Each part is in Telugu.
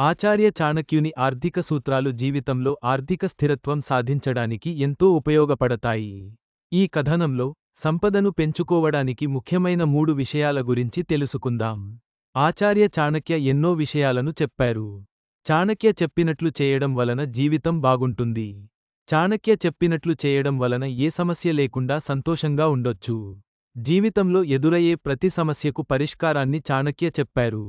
ఆచార్య చాణక్యుని ఆర్థిక సూత్రాలు జీవితంలో ఆర్థిక స్థిరత్వం సాధించడానికి ఎంతో ఉపయోగపడతాయి. ఈ కథనంలో సంపదను పెంచుకోవడానికి ముఖ్యమైన మూడు విషయాల గురించి తెలుసుకుందాం. ఆచార్య చాణక్య ఎన్నో విషయాలను చెప్పారు. చాణక్య చెప్పినట్లు చేయడం వలన జీవితం బాగుంటుంది. చాణక్య చెప్పినట్లు చేయడం వలన ఏ సమస్య లేకుండా సంతోషంగా ఉండొచ్చు. జీవితంలో ఎదురయ్యే ప్రతి సమస్యకు పరిష్కారాన్ని చాణక్య చెప్పారు.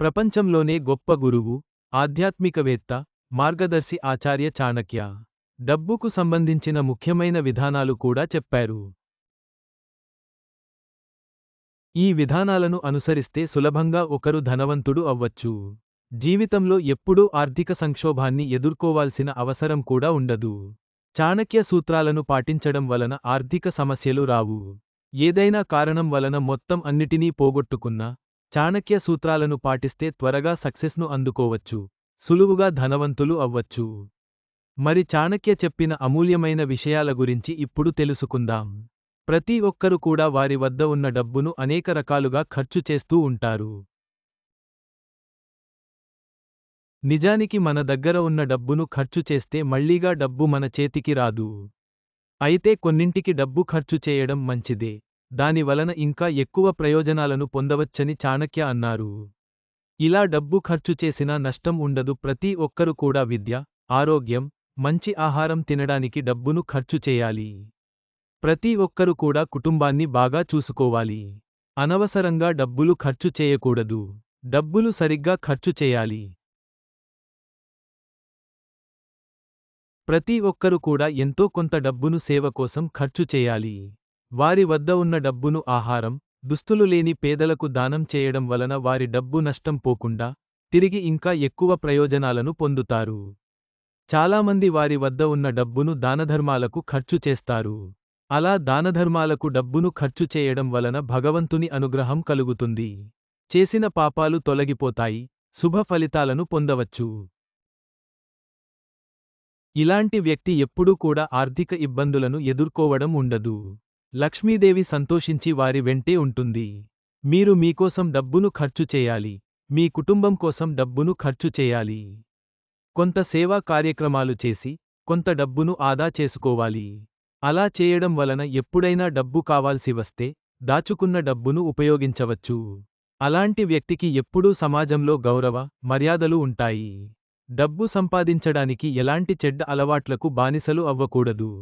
ప్రపంచంలోనే గొప్ప గురువు ఆధ్యాత్మికవేత్త మార్గదర్శి ఆచార్య చాణక్య. డబ్బుకు సంబంధించిన ముఖ్యమైన విధానాలు కూడా చెప్పారు. ఈ విధానాలను అనుసరిస్తే సులభంగా ఒకరు ధనవంతుడు అవ్వచ్చు. జీవితంలో ఎప్పుడూ ఆర్థిక సంక్షోభాన్ని ఎదుర్కోవాల్సిన అవసరం కూడా ఉండదు. చాణక్య సూత్రాలను పాటించడం వలన ఆర్థిక సమస్యలు రావు. ఏదైనా కారణం వలన మొత్తం అన్నిటినీ పోగొట్టుకున్నా చాణక్య సూత్రాలను పాటిస్తే త్వరగా సక్సెస్ను అందుకోవచ్చు. సులువుగా ధనవంతులు అవ్వచ్చు. మరి చాణక్య చెప్పిన అమూల్యమైన విషయాల గురించి ఇప్పుడు తెలుసుకుందాం. ప్రతి ఒక్కరు కూడా వారి వద్ద ఉన్న డబ్బును అనేక రకాలుగా ఖర్చు చేస్తూ ఉంటారు. నిజానికి మన దగ్గర ఉన్న డబ్బును ఖర్చు చేస్తే మళ్ళీగా డబ్బు మన చేతికి రాదు. అయితే కొన్నింటికి డబ్బు ఖర్చు చేయడం మంచిదే. దాని వలన ఇంకా ఎక్కువ ప్రయోజనాలను పొందవచ్చని చాణక్య అన్నారు. ఇలా డబ్బు ఖర్చు చేసినా నష్టం ఉండదు ప్రతి ఒక్కరు కూడా విద్య ఆరోగ్యం మంచి ఆహారం తినడానికి డబ్బును ఖర్చు చేయాలి. ప్రతి ఒక్కరు కూడా కుటుంబాన్ని బాగా చూసుకోవాలి. అనవసరంగా డబ్బులు ఖర్చు చేయకూడదు. డబ్బులు సరిగ్గా ఖర్చు చేయాలి. ప్రతి ఒక్కరు కూడా ఎంతో కొంత డబ్బును సేవ కోసం ఖర్చు చేయాలి. వారి వద్ద ఉన్న డబ్బును ఆహారం దుస్తులు లేని పేదలకు దానం చేయడం వలన వారి డబ్బు నష్టం పోకుండా తిరిగి ఇంకా ఎక్కువ ప్రయోజనాలను పొందుతారు. చాలామంది వారి వద్ద ఉన్న డబ్బును దానధర్మాలకు ఖర్చు చేస్తారు. అలా దానధర్మాలకు డబ్బును ఖర్చు చేయడం వలన భగవంతుని అనుగ్రహం కలుగుతుంది. చేసిన పాపాలు తొలగిపోతాయి శుభ ఫలితాలను పొందవచ్చు. ఇలాంటి వ్యక్తి ఎప్పుడూ కూడా ఆర్థిక ఇబ్బందులను ఎదుర్కోవడం ఉండదు. లక్ష్మీదేవి సంతోషించి వారి వెంటే ఉంటుంది. మీరు మీకోసం డబ్బును ఖర్చు చేయాలి. మీ కుటుంబం కోసం డబ్బును ఖర్చు చేయాలి. కొంత సేవా కార్యక్రమాలు చేసి కొంత డబ్బును ఆదా చేసుకోవాలి. అలా చేయడం వలన ఎప్పుడైనా డబ్బు కావాల్సి వస్తే దాచుకున్న డబ్బును ఉపయోగించవచ్చు. అలాంటి వ్యక్తికి ఎప్పుడూ సమాజంలో గౌరవ మర్యాదలు ఉంటాయి. డబ్బు సంపాదించడానికి ఎలాంటి చెడ్డ అలవాట్లకు బానిసలు అవ్వకూడదు.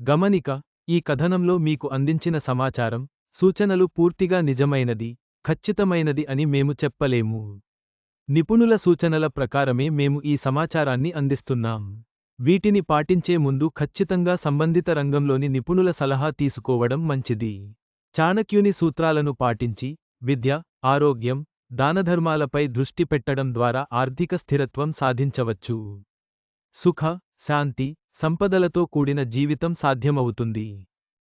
గమనిక ఈ కథనంలో మీకు అందించిన సమాచారం సూచనలు పూర్తిగా నిజమైనది ఖచ్చితమైనది అని మేము చెప్పలేము. నిపుణుల సూచనల ప్రకారమే మేము ఈ సమాచారాన్ని అందిస్తున్నాం. వీటిని పాటించే ముందు ఖచ్చితంగా సంబంధిత రంగంలోని నిపుణుల సలహా తీసుకోవడం మంచిది. చాణక్యుని సూత్రాలను పాటించి విద్య ఆరోగ్యం దానధర్మాలపై దృష్టి పెట్టడం ద్వారా ఆర్థిక స్థిరత్వం సాధించవచ్చు. సుఖ శాంతి సంపదలతో కూడిన జీవితం సాధ్యమవుతుంది.